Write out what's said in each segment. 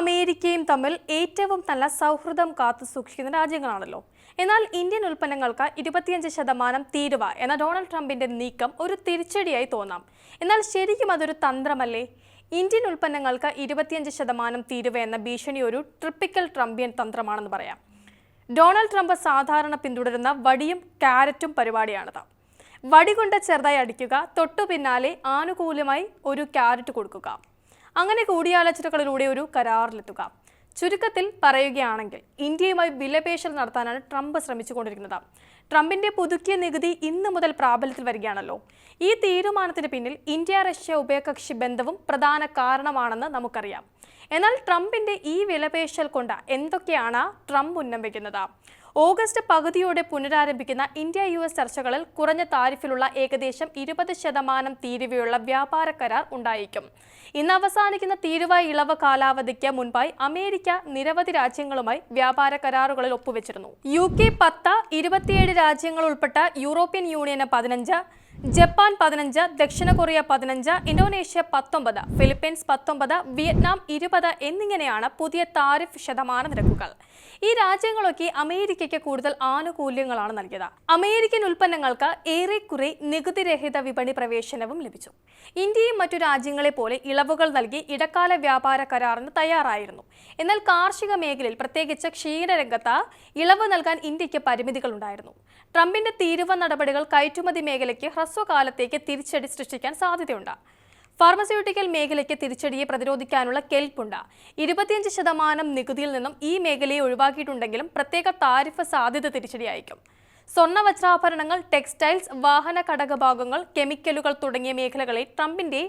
അമേരിക്കയും തമ്മിൽ ഏറ്റവും നല്ല സൗഹൃദം കാത്തു സൂക്ഷിക്കുന്ന രാജ്യങ്ങളാണല്ലോ. എന്നാൽ ഇന്ത്യൻ ഉൽപ്പന്നങ്ങൾക്ക് ഇരുപത്തിയഞ്ച് ശതമാനം തീരുവ എന്ന ഡൊണാൾഡ് ട്രംപിന്റെ നീക്കം ഒരു തിരിച്ചടിയായി തോന്നാം. എന്നാൽ ശരിക്കും അതൊരു തന്ത്രമല്ലേ? ഇന്ത്യൻ ഉൽപ്പന്നങ്ങൾക്ക് ഇരുപത്തിയഞ്ച് ശതമാനം തീരുവ എന്ന ഭീഷണി ഒരു ട്രിപ്പിക്കൽ ട്രംപിയൻ തന്ത്രമാണെന്ന് പറയാം. ഡൊണാൾഡ് ട്രംപ് സാധാരണ പിന്തുടരുന്ന വടിയും കാരറ്റും പരിപാടിയാണിത്. വടി കൊണ്ട് ചെറുതായി അടിക്കുക തൊട്ടു പിന്നാലെ ആനുകൂല്യമായി ഒരു ക്യാരറ്റ് കൊടുക്കുക. അങ്ങനെ കൂടിയാലോചനകളിലൂടെ ഒരു കരാറിലെത്തുക. ചുരുക്കത്തിൽ പറയുകയാണെങ്കിൽ ഇന്ത്യയുമായി വിലപേശൽ നടത്താനാണ് ട്രംപ് ശ്രമിച്ചുകൊണ്ടിരിക്കുന്നത്. ട്രംപിന്റെ പുതുക്കിയ നികുതി ഇന്ന് മുതൽ പ്രാബല്യത്തിൽ വരികയാണല്ലോ. ഈ തീരുമാനത്തിന് പിന്നിൽ ഇന്ത്യ റഷ്യ ഉഭയകക്ഷി ബന്ധവും പ്രധാന കാരണമാണെന്ന് നമുക്കറിയാം. എന്നാൽ ട്രംപിന്റെ ഈ വിലപേശൽ കൊണ്ട് എന്തൊക്കെയാണ് ട്രംപ് ഉന്നം വയ്ക്കുന്നത് ഓഗസ്റ്റ് പകുതിയോടെ പുനരാരംഭിക്കുന്ന ഇന്ത്യ യു എസ് ചർച്ചകളിൽ കുറഞ്ഞ താരിഫിലുള്ള ഏകദേശം ഇരുപത് ശതമാനം തീരുവയുള്ള വ്യാപാര കരാർ ഉണ്ടായിരിക്കും ഇന്ന് അവസാനിക്കുന്ന തീരുവ ഇളവ് കാലാവധിക്ക് മുൻപായി അമേരിക്ക നിരവധി രാജ്യങ്ങളുമായി വ്യാപാര കരാറുകളിൽ ഒപ്പുവെച്ചിരുന്നു. യു കെ പത്ത് ഇരുപത്തിയേഴ് രാജ്യങ്ങൾ ഉൾപ്പെട്ട യൂറോപ്യൻ യൂണിയന് പതിനഞ്ച് ജപ്പാൻ പതിനഞ്ച് ദക്ഷിണ കൊറിയ പതിനഞ്ച് ഇന്തോനേഷ്യ പത്തൊമ്പത് ഫിലിപ്പീൻസ് പത്തൊമ്പത് വിയറ്റ്നാം ഇരുപത് എന്നിങ്ങനെയാണ് പുതിയ താരിഫ് ശതമാന നിരക്കുകൾ. ഈ രാജ്യങ്ങളൊക്കെ അമേരിക്കയ്ക്ക് കൂടുതൽ ആനുകൂല്യങ്ങളാണ് നൽകിയത്. അമേരിക്കൻ ഉൽപ്പന്നങ്ങൾക്ക് ഏറെക്കുറെ നികുതിരഹിത വിപണി പ്രവേശനവും ലഭിച്ചു. ഇന്ത്യയും മറ്റു രാജ്യങ്ങളെ പോലെ ഇളവുകൾ നൽകി ഇടക്കാല വ്യാപാര കരാറിന് തയ്യാറായിരുന്നു. എന്നാൽ കാർഷിക മേഖലയിൽ പ്രത്യേകിച്ച് ക്ഷീരരംഗത്ത് ഇളവ് നൽകാൻ ഇന്ത്യയ്ക്ക് പരിമിതികളുണ്ടായിരുന്നു. ട്രംപിന്റെ തീരുവ നടപടികൾ കയറ്റുമതി മേഖലയ്ക്ക് ഹ്രസ്വകാലത്തേക്ക് തിരിച്ചടി സൃഷ്ടിക്കാൻ സാധ്യതയുണ്ട്. ഫാർമസ്യൂട്ടിക്കൽ മേഖലയ്ക്ക് തിരിച്ചടിയെ പ്രതിരോധിക്കാനുള്ള കെൽപ്പുണ്ട്. ഇരുപത്തിയഞ്ച് ശതമാനം നികുതിയിൽ നിന്നും ഈ മേഖലയെ ഒഴിവാക്കിയിട്ടുണ്ടെങ്കിലും പ്രത്യേക താരിഫ് സാധ്യത തിരിച്ചടിയായിരിക്കും. സ്വർണ വജ്രാഭരണങ്ങൾ ടെക്സ്റ്റൈൽസ് വാഹന ഘടകഭാഗങ്ങൾ കെമിക്കലുകൾ തുടങ്ങിയ മേഖലകളെ ട്രംപിന്റെ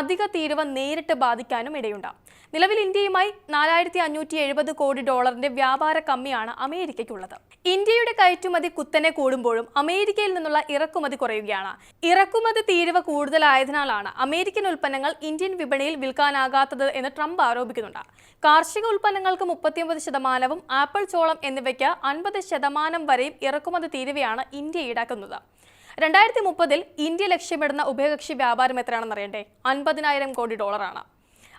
അധിക തീരുവ നേരിട്ട് ബാധിക്കാനും ഇടയുണ്ട്. നിലവിൽ ഇന്ത്യയുമായി നാലായിരത്തി അഞ്ഞൂറ്റി എഴുപത് കോടി ഡോളറിന്റെ വ്യാപാര കമ്മിയാണ് അമേരിക്കയ്ക്കുള്ളത്. ഇന്ത്യയുടെ കയറ്റുമതി കുത്തനെ കൂടുമ്പോഴും അമേരിക്കയിൽ നിന്നുള്ള ഇറക്കുമതി കുറയുകയാണ്. ഇറക്കുമതി തീരുവ കൂടുതലായതിനാലാണ് അമേരിക്കൻ ഉൽപ്പന്നങ്ങൾ ഇന്ത്യൻ വിപണിയിൽ വിൽക്കാനാകാത്തത് എന്ന് ട്രംപ് ആരോപിക്കുന്നുണ്ട്. കാർഷിക ഉൽപ്പന്നങ്ങൾക്ക് മുപ്പത്തിയൊമ്പത് ശതമാനവും ആപ്പിൾ ചോളം എന്നിവയ്ക്ക് അൻപത് ശതമാനം വരെയും ഇറക്കുമതി തീരുവയാണ് ഇന്ത്യ ഈടാക്കുന്നത്. രണ്ടായിരത്തി മുപ്പതിൽ ഇന്ത്യ ലക്ഷ്യമിടുന്ന ഉഭയകക്ഷി വ്യാപാരം എത്രയാണെന്ന് അറിയണ്ടേ അൻപതിനായിരം കോടി ഡോളറാണ്.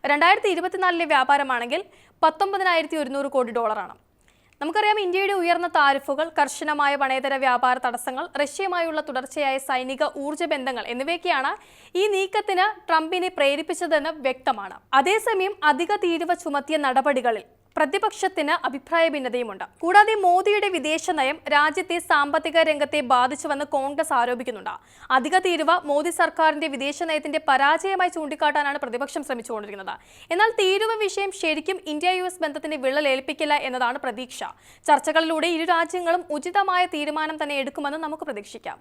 രണ്ടായിരത്തി ഇരുപത്തിനാലിലെ വ്യാപാരമാണെങ്കിൽ പത്തൊമ്പതിനായിരത്തി ഒരുന്നൂറ് കോടി ഡോളറാണ്. നമുക്കറിയാം ഇന്ത്യയുടെ ഉയർന്ന താരിഫുകൾ കർശനമായ പണേതര വ്യാപാര തടസ്സങ്ങൾ റഷ്യയുമായുള്ള തുടർച്ചയായ സൈനിക ഊർജ ബന്ധങ്ങൾ എന്നിവയൊക്കെയാണ് ഈ നീക്കത്തിന് ട്രംപിനെ പ്രേരിപ്പിച്ചതെന്ന് വ്യക്തമാണ്. അതേസമയം അധിക തീരുവ ചുമത്തിയ നടപടികളിൽ പ്രതിപക്ഷത്തിന് അഭിപ്രായ ഭിന്നതയുമുണ്ട് കൂടാതെ മോദിയുടെ വിദേശ നയം രാജ്യത്തെ സാമ്പത്തിക രംഗത്തെ ബാധിച്ചുവെന്ന് കോൺഗ്രസ് ആരോപിക്കുന്നുണ്ട്. അധിക തീരുവ മോദി സർക്കാരിന്റെ വിദേശ നയത്തിന്റെ പരാജയമായി ചൂണ്ടിക്കാട്ടാനാണ് പ്രതിപക്ഷം ശ്രമിച്ചുകൊണ്ടിരിക്കുന്നത്. എന്നാൽ തീരുവ വിഷയം ശരിക്കും ഇന്ത്യ യു എസ് ബന്ധത്തിന് വിള്ളലേൽപ്പിക്കില്ല എന്നതാണ് പ്രതീക്ഷ. ചർച്ചകളിലൂടെ ഇരു രാജ്യങ്ങളും ഉചിതമായ തീരുമാനം തന്നെ എടുക്കുമെന്ന് നമുക്ക് പ്രതീക്ഷിക്കാം.